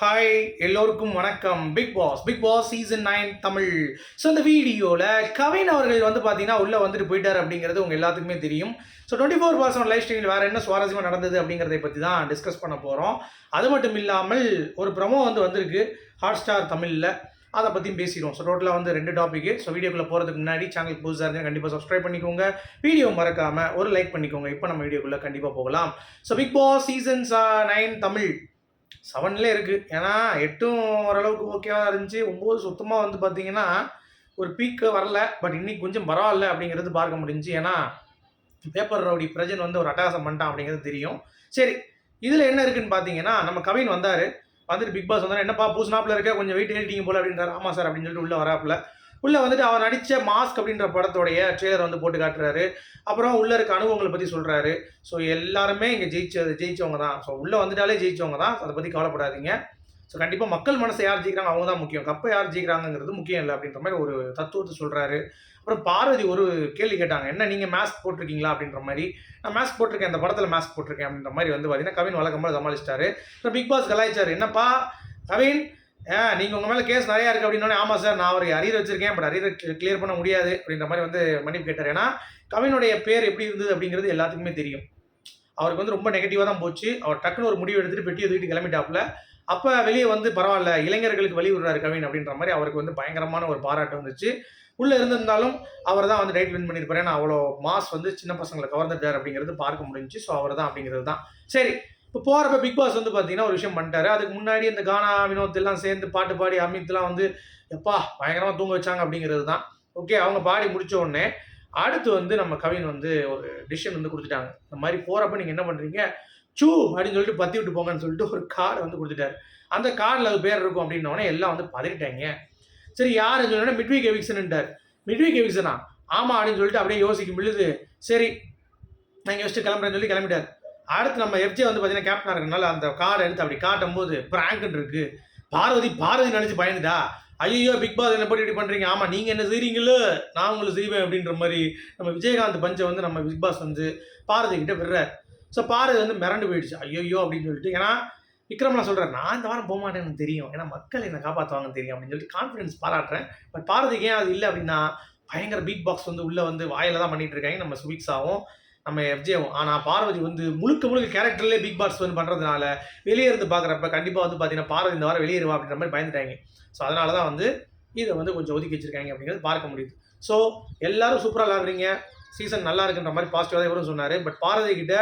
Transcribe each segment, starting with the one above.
Hi எல்லோருக்கும் வணக்கம். Bigg Boss Bigg Boss season nine Tamil. So இந்த வீடியோவில் கவின் அவர்கள் வந்து பார்த்தீங்கன்னா உள்ளே வந்துட்டு போயிட்டார் அப்படிங்கிறது உங்கள் எல்லாத்துக்குமே தெரியும். So twenty four percent lifestyle வேறு என்ன சுவாரஸ்யமாக நடந்தது அப்படிங்கிறதை பற்றி தான் டிஸ்கஸ் பண்ண போகிறோம் அது மட்டும் இல்லாமல் ஒரு ப்ரமோ வந்து வந்திருக்கு ஹாட் ஸ்டார் தமிழில். அதை பற்றியும் பேசிடுவோம். ஸோ டோட்டலாக வந்து ரெண்டு டாப்பிக்கு ஸோ வீடியோக்குள்ளே போகிறதுக்கு முன்னாடி சேனல் புதுசாக இருந்தால் கண்டிப்பாக சப்ஸ்கிரைப் பண்ணிக்கோங்க. வீடியோ மறக்காமல் ஒரு லைக் பண்ணிக்கோங்க. இப்போ நம்ம வீடியோக்குள்ளே கண்டிப்பாக போகலாம். So Bigg Boss seasons nine Tamil. செவன்லேயே இருக்குது ஏன்னா எட்டும் ஓரளவுக்கு ஓகேவாக இருந்துச்சு. ஒம்பது சுத்தமாக வந்து பார்த்தீங்கன்னா ஒரு பீக்கு வரல. பட் இன்னைக்கு கொஞ்சம் பரவாயில்ல அப்படிங்கிறது பார்க்க முடிஞ்சுச்சு. ஏன்னா பேப்பர் ரவுடி பிரஜன் வந்து ஒரு அட்டகாசம் பண்ணிட்டான் அப்படிங்கிறது தெரியும். சரி இதில் என்ன இருக்குன்னு பார்த்தீங்கன்னா நம்ம கவின் வந்தார். வந்துட்டு பிக் பாஸ் வந்தார். என்னப்பா பூசினாப்பில் இருக்க? கொஞ்சம் வெயிட் ஏறிட்டீங்க போல அப்படின்றாரு. ஆமாம் சார் அப்படின்னு சொல்லிட்டு உள்ளே வராப்புல. உள்ளே வந்துட்டு அவர் நடித்த மாஸ்க் அப்படின்ற படத்தோடைய ட்ரெய்லர் வந்து போட்டு காட்டுறாரு. அப்புறம் உள்ளே இருக்க அனுபவங்களை பற்றி சொல்கிறாரு ஸோ எல்லாருமே இங்கே ஜெயிச்ச ஜெயிச்சவங்க தான். ஸோ உள்ளே வந்துட்டாலே ஜெயிச்சவங்க தான். அதை பற்றி கவலைப்படாதீங்க. ஸோ கண்டிப்பாக மக்கள் மனசை யார் ஜெயிக்கிறாங்க அவங்க தான் முக்கியம். கப்பை யார் ஜெயிக்கிறாங்கிறது முக்கியம் இல்லை அப்படின்ற மாதிரி ஒரு தத்துவத்தை சொல்கிறாரு அப்புறம் பார்வதி ஒரு கேள்வி கேட்டாங்க. என்ன நீங்கள் மேஸ்க் போட்டிருக்கீங்களா? அப்படின்ற மாதிரி. நான் மேஸ்க் போட்டிருக்கேன். அந்த படத்தில் மாஸ்க் போட்டிருக்கேன். அப்படின்ற மாதிரி வந்து பார்த்தீங்கன்னா கவின் வழக்கமாக சமாளிச்சிட்டாரு. அப்புறம் பிக் பாஸ் கலாய்ச்சார். என்னப்பா கவின் ஆ நீங்கள் உங்கள் மேலே கேஸ் நிறையா இருக்குது அப்படின்னோடனே ஆமாம் சார் நான் ஒரு அரியர் வச்சிருக்கேன் பட் அரியர் கிளியர் பண்ண முடியாது அப்படின்ற மாதிரி வந்து மன்னிப்பு கேட்டார். ஏன்னா கவினுடைய பேர் எப்படி இருந்தது அப்படிங்கிறது எல்லாத்துக்குமே தெரியும். அவருக்கு வந்து ரொம்ப நெகட்டிவாக தான் போச்சு. அவர் டக்குன்னு ஒரு முடிவு எடுத்துகிட்டு பெட்டியை தூக்கிட்டு கிளம்பிட்டாப்புல. அப்போ வெளியே வந்து பரவாயில்ல இளைஞர்களுக்கு வழி விடுறாரு கவின் அப்படின்ற மாதிரி அவருக்கு வந்து பயங்கரமான ஒரு பாராட்டு வந்துச்சு. உள்ளே இருந்திருந்தாலும் அவர் தான் வந்து டைட் வின் பண்ணியிருப்பாரு. ஏன்னா அவ்வளோ மாஸ் வந்து சின்ன பசங்களை கவர்ந்துட்டார் அப்படிங்கிறது பார்க்க முடிஞ்சுச்சு. ஸோ அவர் தான் அப்படிங்கிறது தான். சரி இப்போ போகிறப்ப பிக் பாஸ் வந்து பார்த்தீங்கன்னா ஒரு விஷயம் பண்ணிட்டாரு. அதுக்கு முன்னாடி இந்த கானா வினோத் எல்லாம் சேர்ந்து பாட்டு பாடி அமித்லாம் வந்து எப்பா பயங்கரமாக தூங்க வச்சாங்க அப்படிங்கிறது தான் ஓகே அவங்க பாடி முடித்த உடனே அடுத்து வந்து நம்ம கவின் வந்து ஒரு டிசிஷன் வந்து கொடுத்துட்டாங்க. இந்த மாதிரி போகிறப்ப நீங்கள் என்ன பண்ணுறீங்க சூ அப்படின்னு சொல்லிட்டு பத்தி விட்டு போங்கன்னு சொல்லிட்டு ஒரு கார்டு வந்து கொடுத்துட்டாரு. அந்த கார்டில் அது பேர் இருக்கும் அப்படின்னோடனே எல்லாம் வந்து பதறிட்டாங்க. சரி யாருன்னு சொன்னோன்னா மிட்வீக் எவிக்சன்ட்டார் மிட்வீக் எவிக்சனா ஆமாம் அப்படின்னு சொல்லிட்டு அப்படியே யோசிக்கும் பொழுது சரி நான் யோசிச்சு கிளம்புறேன்னு சொல்லி கிளம்பிட்டார். அடுத்து நம்ம எஃப்ஜே வந்து பார்த்தீங்கன்னா கேப்டனாக இருக்கனால அந்த கார்டை எடுத்து அப்படி காட்டும் போது பிராங்க்னு இருக்கு. பார்வதி பார்வதி நினச்சி பயந்துட்டா. ஐயோ பிக் பாஸ் என்ன போட்டு இப்படி பண்ணுறீங்க ஆமாம் நீங்கள் என்ன செய்கிறீங்களோ நான் உங்களை செய்வேன் அப்படின்ற மாதிரி நம்ம விஜயகாந்த் பஞ்சை வந்து நம்ம பிக் பாஸ் வந்து பாரதி கிட்ட விடுறார். ஸோ பார்வதி வந்து மிரண்டு போயிடுச்சு. ஐயோ அப்படின்னு சொல்லிட்டு. ஏன்னா விக்ரம்லாம் சொல்கிறேன் நான் இந்த வாரம் போக மாட்டேன்னு தெரியும். ஏன்னா மக்கள் என்னை காப்பாற்றுவாங்கன்னு தெரியும் அப்படின்னு சொல்லிட்டு கான்ஃபிடன்ஸ் பாராட்டுறேன். பட் பாரதிக்கு ஏன் அது இல்லை அப்படின்னா பயங்கர பீட் பாக்ஸ் வந்து உள்ளே வந்து வாயில் தான் பண்ணிகிட்டு இருக்காங்க. நம்ம சுபிக்ஸாவும் நம்ம எஃப்ஜே ஆனால் பார்வதி வந்து முழுக்க முழுக்க கேரக்டர்லேயே பிக் பாஸ் வந்து பண்ணுறதுனால வெளியே இருந்து பார்க்குறப்ப கண்டிப்பாக வந்து பார்த்தீங்கன்னா பார்வதி இந்த வாரம் வெளியேறுவா அப்படின்ற மாதிரி பயந்துட்டாங்க. ஸோ அதனால தான் வந்து இதை வந்து கொஞ்சம் ஒதுக்கி வச்சிருக்காங்க அப்படிங்கிறது பார்க்க முடியுது. ஸோ எல்லாரும் சூப்பராக விளாடுறீங்க. சீசன் நல்லா இருக்குன்ற மாதிரி பாசிட்டிவாக தான் இவரும் சொன்னார். பட் பாரதி கிட்ட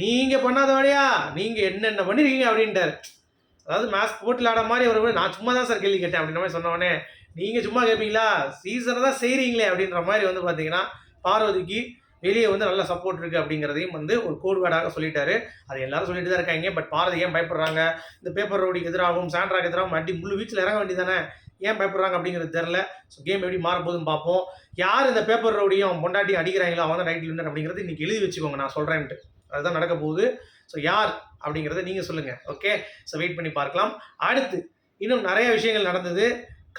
நீங்கள் பண்ணாத வழியா நீங்கள் என்னென்ன பண்ணிருக்கீங்க? அப்படின்ட்டார். அதாவது மேக்ஸ் போட்டு விளாட மாதிரி அவர் நான் சும்மா தான் சார் கேள்வி கேட்டேன் அப்படின்ற மாதிரி சொன்ன நீங்கள் சும்மா கேட்பீங்களா சீசனை தான் செய்கிறீங்களே அப்படின்ற மாதிரி வந்து பார்த்தீங்கன்னா பார்வதிக்கு வெளியே வந்து நல்ல சப்போர்ட் இருக்குது அப்படிங்கிறதையும் வந்து ஒரு கோட் வேர்டாக சொல்லிட்டாரு. அது எல்லாரும் சொல்லிட்டு தான் இருக்காங்க. பட் பாரதி ஏன் பயப்படுறாங்க? இந்த பேப்பர் ரோடிக்கு எதிராகவும் சாண்ட்ராக்கு எதிராகவும் அடி முழு வீட்டில் இறங்க வேண்டியதானே ஏன் பயப்படுறாங்க அப்படிங்கிறது தெரில ஸோ கேம் எப்படி மாறப்போகுதுன்னு பார்ப்போம். யார் இந்த பேப்பர் ரோடியும் பொண்டாட்டி அடிக்கிறாங்களோ அவங்க தான் ரைட் வின்னர் அப்படிங்கிறது இன்னைக்கு எழுதி வச்சுக்கோங்க. நான் சொல்கிறேன்ட்டு அதுதான் நடக்க போகுது. ஸோ யார் அப்படிங்கிறத நீங்கள் சொல்லுங்கள் ஓகே ஸோ வெயிட் பண்ணி பார்க்கலாம். அடுத்து இன்னும் நிறைய விஷயங்கள் நடந்தது.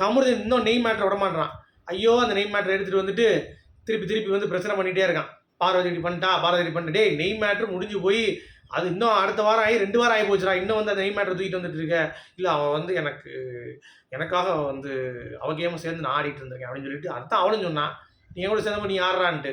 கமருதீன் இன்னும் நெய் மேட்ரு விடமாட்டான் ஐயோ அந்த நெய் மேட்ரு எடுத்துகிட்டு வந்துட்டு திருப்பி திருப்பி வந்து பிரச்சனை பண்ணிகிட்டே இருக்கான். பார்வதி இப்படி பண்ணிட்டா பார்வதி இப்படி பண்ணிட்டு. நெய் மேட்ரு முடிஞ்சு போய் அது இன்னும் அடுத்த வாரம் ஆகி ரெண்டு வாரம் ஆகி போச்சுடா. இன்னும் வந்து அந்த நெய் மேட்ரு தூக்கிட்டு வந்துட்டு இருக்க. இல்லை அவன் வந்து எனக்கு எனக்காக வந்து அவ சேர்ந்து நான் ஆடிட்டு இருந்திருக்கேன் அப்படின்னு சொல்லிட்டு அடுத்த அவனும் சொன்னான். நீ கூட சேர்ந்து நீ ஆடுறான்ட்டு.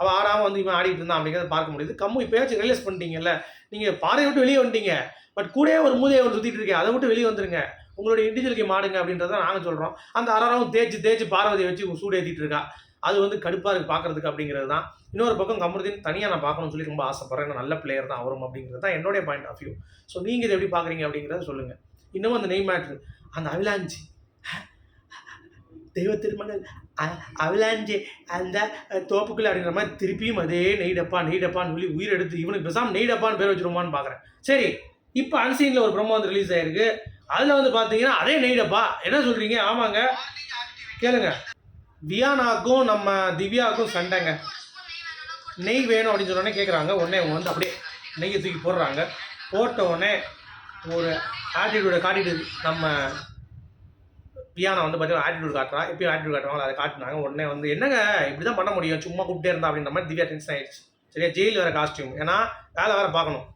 அவள் ஆடாமல் வந்து இவன் ஆடிட்டு இருந்தான் அப்படிங்கிறத பார்க்க முடியுது. கம்மு இப்போயாச்சும் ரியலைஸ் பண்ணிட்டீங்கல்ல நீங்கள் பாறையை விட்டு வெளியே வந்துட்டீங்க. பட் கூடயே ஒரு மூதையை ஒன்று சுற்றிட்டு இருக்கேன் அதை விட்டு வெளியே வந்துருங்க. உங்களுடைய இண்டிவிஜுவல் கேம் ஆடுங்க அப்படின்றத நாங்கள் சொல்கிறோம் அந்த அறாரம் தேய்ச்சி தேய்ச்சி பார்வதியை வச்சு சூடு ஏற்றிட்டு இருக்கா. அது வந்து கடுப்பாக இருக்குது பார்க்குறதுக்கு அப்படிங்கிறது தான். இன்னொரு பக்கம் கமருதீன் தனியாக நான் பார்க்கணும்னு சொல்லி ரொம்ப ஆசைப்பட்றேன். நல்ல பிளேயர் தான் அவரும் அப்படிங்கிறது தான் என்னுடைய பாயிண்ட் ஆஃப் வியூ ஸோ நீங்கள் இதை எப்படி பார்க்குறீங்க அப்படிங்கிறத சொல்லுங்கள் இன்னமும் அந்த நெய் மேட்ரு அந்த அவிலாஞ்சி தெய்வ திருமணம் அவிலாஞ்சி அந்த தோப்புக்குள்ள அப்படிங்கிற மாதிரி திருப்பியும் அதே நெய்டப்பா நெய்டப்பான்னு சொல்லி உயிர் எடுத்து இவனுக்கு பெசாம் நெய்டப்பான்னு பேர் வச்சிருமான்னு பார்க்குறேன் சரி இப்போ அன்சீனில் ஒரு பிரம்ம வந்து ரிலீஸ் ஆயிருக்கு. அதில் வந்து பார்த்தீங்கன்னா அதே நெய்டப்பா. என்ன சொல்கிறீங்க ஆமாங்க. கேளுங்க. வியானாக்கும் நம்ம திவ்யாவுக்கும் சண்டைங்க. நெய் வேணும் அப்படின்னு சொன்னோடனே கேட்குறாங்க உடனே அவங்க வந்து அப்படியே நெய்யை தூக்கி போடுறாங்க. போட்ட உடனே ஒரு ஆட்டிடியூடை காட்டிட்டு நம்ம பியானா வந்து பார்த்தீங்கன்னா ஆட்டிடியூட் காட்டுறா. எப்பயும் ஆட்டிடியூட் காட்டுறாங்களோ அதை காட்டினாங்க. உடனே வந்து என்னங்க? இப்படி தான் பண்ண முடியும்? சும்மா கூப்பிட்டே இருந்தா? அப்படின்ற மாதிரி திவ்யா டென்ஷன் ஆயிடுச்சு. சரியா? ஜெயில் வேறு காஸ்டியூம் ஏன்னா வேலை வேறு பார்க்கணும்.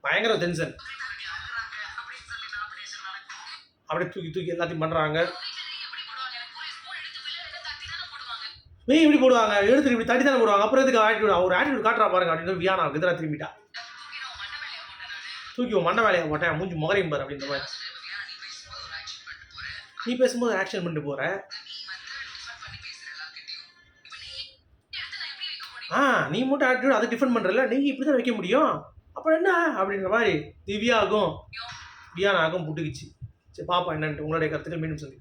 பயங்கர டென்ஷன் அப்படியே தூக்கி தூக்கி எல்லாத்தையும் பண்ணுறாங்க நீ இப்படி போடுவாங்க எடுத்துட்டு இப்படி தட்டி தானே போடுவாங்க அப்புறம் எதுக்கு ஆட்டிடியூட் ஒரு ஆட்டிடியூட் காட்டுறா பாருங்க அப்படின்னு வியானா எதிராக திரும்பிட்டா. தூக்கி உன் மண்டை வேலையை போட்டேன் மூஞ்சி முகரையும் பாரு அப்படின்ற மாதிரி. நீ பேசும்போது ஆக்ஷன் பண்ணிட்டு போற. ஆ நீ மட்டும் ஆட்டிடியூட் அதை டிஃபெண்ட் பண்ணுறல நீங்கள் இப்படி தான் வைக்க முடியும். அப்புறம் என்ன? அப்படின்ற மாதிரி திவ்யாகும் வியானாகும் புட்டுக்குச்சு. சரி பாப்பா என்னன்ட்டு உங்களுடைய கருத்துக்கள் மீண்டும் சொல்லி